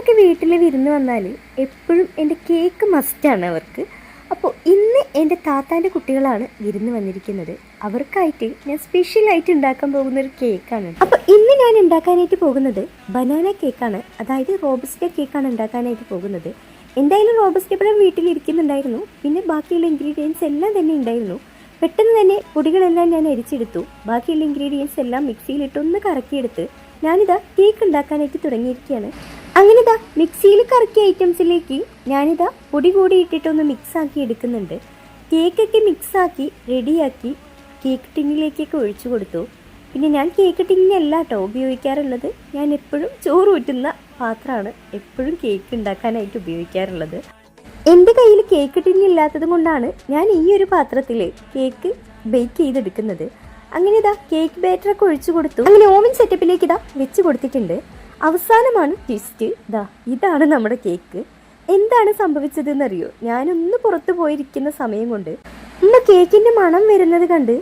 കുട്ടികളൊക്കെ വീട്ടിൽ വിരുന്ന് വന്നാൽ എപ്പോഴും എന്റെ കേക്ക് മസ്റ്റാണ് അവർക്ക്. അപ്പോൾ ഇന്ന് എന്റെ താത്താന്റെ കുട്ടികളാണ് വിരുന്ന് വന്നിരിക്കുന്നത്. അവർക്കായിട്ട് ഞാൻ സ്പെഷ്യലായിട്ട് ഉണ്ടാക്കാൻ പോകുന്ന ഒരു കേക്കാണ്. അപ്പോൾ ഇന്ന് ഞാൻ ഉണ്ടാക്കാനായിട്ട് പോകുന്നത് ബനാന കേക്കാണ് അതായത് റോബസ്റ്റ കേക്കാണ് ഉണ്ടാക്കാനായിട്ട് പോകുന്നത്. എന്തായാലും റോബസ്റ്റ പഴം വീട്ടിലിരിക്കുന്നുണ്ടായിരുന്നു. പിന്നെ ബാക്കിയുള്ള ഇൻഗ്രീഡിയൻസ് എല്ലാം തന്നെ ഉണ്ടായിരുന്നു. പെട്ടെന്ന് തന്നെ പൊടികളെല്ലാം ഞാൻ അരിച്ചെടുത്തു. ബാക്കിയുള്ള ഇൻഗ്രീഡിയൻസ് എല്ലാം മിക്സിയിലിട്ട് ഒന്ന് കറക്കിയെടുത്ത് ഞാനിതാ കേക്ക് ഉണ്ടാക്കാനായിട്ട് തുടങ്ങിയിരിക്കുകയാണ്. അങ്ങനെ ഇതാ മിക്സിയിൽ കറക്കിയ ഐറ്റംസിലേക്ക് ഞാനിതാ പൊടി കൂടി ഇട്ടിട്ടൊന്ന് മിക്സാക്കി എടുക്കുന്നുണ്ട്. കേക്കൊക്കെ മിക്സാക്കി റെഡിയാക്കി കേക്ക് ടിന്നിലേക്കൊക്കെ ഒഴിച്ചു കൊടുത്തു. പിന്നെ ഞാൻ കേക്ക് ടിന്നല്ല കേട്ടോ ഉപയോഗിക്കാറുള്ളത്. ഞാൻ എപ്പോഴും ചോറ് ഊറ്റുന്ന പാത്രമാണ് എപ്പോഴും കേക്ക് ഉണ്ടാക്കാനായിട്ട് ഉപയോഗിക്കാറുള്ളത്. എന്റെ കയ്യിൽ കേക്ക് ടിന്നി ഇല്ലാത്തത് കൊണ്ടാണ് ഞാൻ ഈ ഒരു പാത്രത്തിൽ കേക്ക് ബേക്ക് ചെയ്തെടുക്കുന്നത്. അങ്ങനെ ഇതാ കേക്ക് ബാറ്ററൊക്കെ ഒഴിച്ചു കൊടുത്തു. അങ്ങനെ ഓവൻ സെറ്റപ്പിലേക്ക് ഇതാ വെച്ച് കൊടുത്തിട്ടുണ്ട്. അവസാനമാണ് ട്വിസ്റ്റ് ഇതാ ഇതാണ് നമ്മുടെ കേക്ക് എന്താണ് സംഭവിച്ചതെന്ന് സംഭവിച്ചതെന്നറിയോ? ഞാനൊന്ന് പുറത്തു പോയിരിക്കുന്ന സമയം കൊണ്ട്. ഉമ്മ കേക്കിന്റെ മണം വരുന്നത് കണ്ട്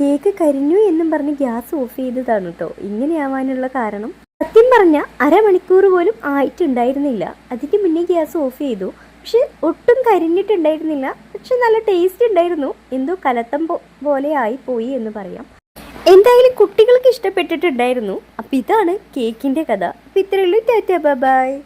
കേക്ക് കരിഞ്ഞു എന്നും പറഞ്ഞ് ഗ്യാസ് ഓഫ് ചെയ്തതാണ് കേട്ടോ ഇങ്ങനെയാവാനുള്ള കാരണം? സത്യം പറഞ്ഞ അരമണിക്കൂർ പോലും ആയിട്ടുണ്ടായിരുന്നില്ല. അതിന് മുന്നേ ഗ്യാസ് ഓഫ് ചെയ്തു. പക്ഷെ ഒട്ടും കരിഞ്ഞിട്ടുണ്ടായിരുന്നില്ല. പക്ഷെ നല്ല ടേസ്റ്റ് ഉണ്ടായിരുന്നു. എന്തോ കലത്തം പോലെ ആയി പോയി എന്ന് പറയാം. എന്തായാലും കുട്ടികൾക്ക് ഇഷ്ടപ്പെട്ടിട്ടുണ്ടായിരുന്നു. അപ്പം ഇതാണ് കേക്കിന്റെ കഥ. അപ്പം ഇത്രയുള്ളൂ ടാറ്റ ബൈ.